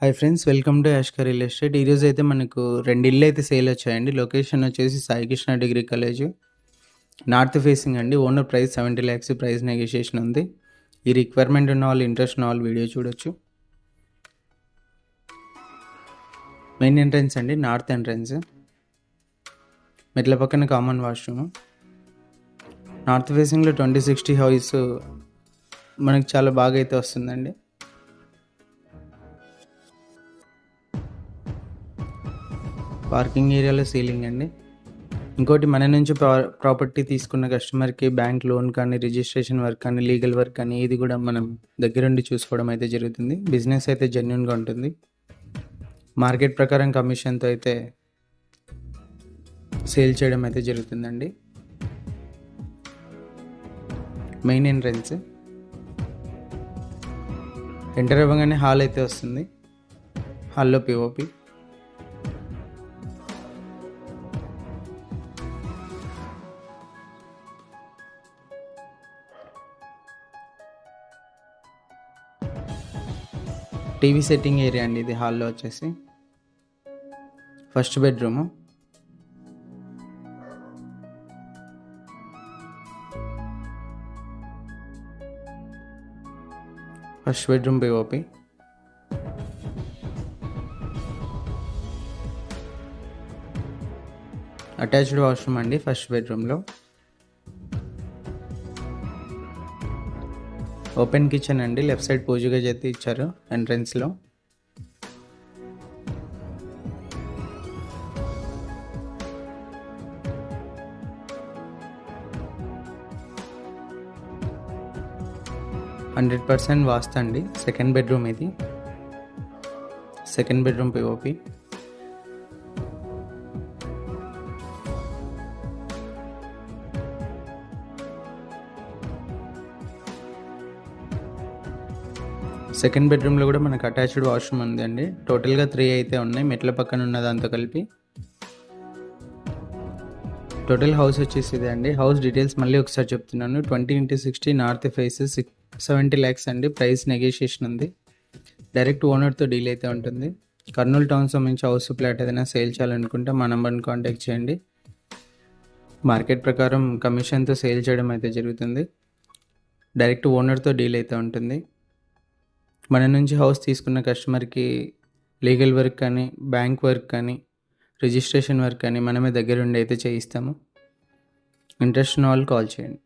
Hi friends welcome to Ashkar real estate ఈరోజు అయితే మనకు రెండు ఇల్లు అయితే సేల్ వచ్చాయండి. లొకేషన్ వచ్చేసి Saikrishna degree college. North facing అండి. Owner price seventy lakhs price negotiation ఉంది. ఈ రిక్వైర్మెంట్ ఉన్న వాళ్ళు ఇంట్రెస్ట్ ఉన్న వాళ్ళు వీడియో చూడొచ్చు. మెయిన్ ఎంట్రన్స్ అండి నార్త్ ఎంట్రన్స్ మెట్ల పక్కన కామన్ వాష్రూమ్ నార్త్ ఫేసింగ్లో ట్వంటీ సిక్స్టీ హౌస్ మనకు చాలా బాగా అయితే వస్తుందండి. పార్కింగ్ ఏరియాలో సీలింగ్ అండి. ఇంకోటి మన నుంచి ప్రా- ప్రాపర్టీ తీసుకున్న కస్టమర్కి బ్యాంక్ లోన్ కానీ రిజిస్ట్రేషన్ వర్క్ కానీ లీగల్ వర్క్ కానీ ఇది కూడా మనం దగ్గరుండి చూసుకోవడం అయితే జరుగుతుంది. బిజినెస్ అయితే జెన్యున్గా ఉంటుంది. మార్కెట్ ప్రకారం కమిషన్తో అయితే సేల్ చేయడం అయితే జరుగుతుందండి. Main entrance. ఎంటర్ అవ్వగానే హాల్ అయితే వస్తుంది. హాల్లో పిఓపి టీవీ సెట్టింగ్ ఏరియా అండి ఇది హాల్లో వచ్చేసి. First bedroom. First bedroom POP attached washroom అండి ఫస్ట్ బెడ్రూమ్లో. ఓపెన్ కిచెన్ అండి లెఫ్ట్ సైడ్ పూజ గది అయితే ఇచ్చారు ఎంట్రన్స్లో. హండ్రెడ్ పర్సెంట్ వాస్తు అండి సెకండ్ బెడ్రూమ్ ఇది. సెకండ్ బెడ్రూమ్ పిఓపి సెకండ్ బెడ్రూమ్లో కూడా మనకు అటాచ్డ్ వాష్రూమ్ ఉంది అండి టోటల్గా త్రీ అయితే ఉన్నాయి. మెట్ల పక్కన ఉన్న దాంతో కలిపి. టోటల్ హౌస్ వచ్చేసి ఇదే అండి. హౌస్ డీటెయిల్స్ మళ్ళీ ఒకసారి చెప్తున్నాను. Twenty into sixty north face six seventy lakhs అండి. ప్రైస్ నెగోషియేషన్ ఉంది. డైరెక్ట్ ఓనర్తో డీల్ అయితే ఉంటుంది. కర్నూలు టౌన్ సంబంధించి హౌస్ ప్లాట్ ఏదైనా సేల్ చేయాలనుకుంటే మా నెంబర్ని కాంటాక్ట్ చేయండి. మార్కెట్ ప్రకారం కమిషన్తో సేల్ చేయడం అయితే జరుగుతుంది. డైరెక్ట్ ఓనర్తో డీల్ అయితే ఉంటుంది. మన నుంచి హౌస్ తీసుకున్న కస్టమర్కి లీగల్ వర్క్ కానీ బ్యాంక్ వర్క్ కానీ రిజిస్ట్రేషన్ వర్క్ కానీ మనమే దగ్గరుండి అయితే చేయిస్తాము. ఇంట్రెస్ట్ ఉన్న వాళ్ళు కాల్ చేయండి.